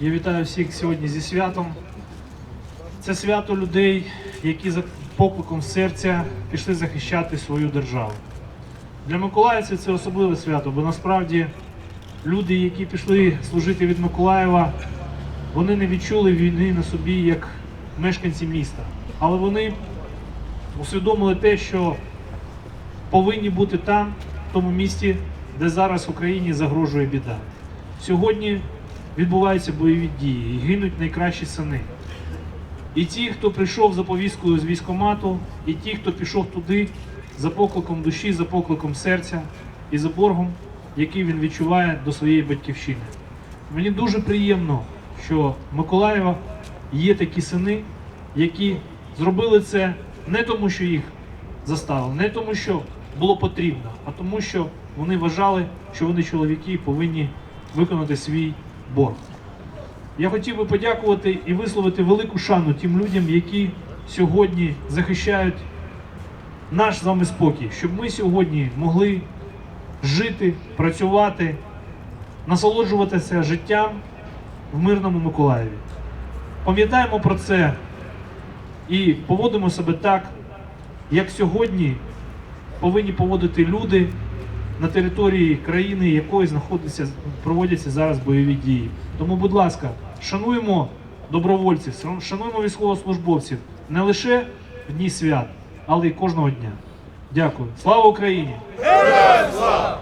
Я вітаю всіх сьогодні зі святом. Це свято людей, які за покликом серця пішли захищати свою державу. Для миколаївців це особливе свято, бо насправді люди, які пішли служити від Миколаєва, вони не відчули війни на собі як мешканці міста. Але вони усвідомили те, що повинні бути там, в тому місті, де зараз Україні загрожує біда. Сьогодні відбуваються бойові дії і гинуть найкращі сини. І ті, хто прийшов за повісткою з військомату, і ті, хто пішов туди за покликом душі, за покликом серця і за боргом, який він відчуває до своєї батьківщини. Мені дуже приємно, що в Миколаєва є такі сини, які зробили це не тому, що їх заставили, не тому, що було потрібно, а тому, що вони вважали, що вони чоловіки і повинні виконати свій борг. Я хотів би подякувати і висловити велику шану тим людям, які сьогодні захищають наш з вами спокій, щоб ми сьогодні могли жити, працювати, насолоджуватися життям в мирному Миколаєві. Пам'ятаємо про це і поводимо себе так, як сьогодні повинні поводити люди на території країни, якої знаходиться, проводяться зараз бойові дії. Тому, будь ласка, шануємо добровольців, шануємо військовослужбовців не лише в дні свят, але й кожного дня. Дякую. Слава Україні! Героям слава!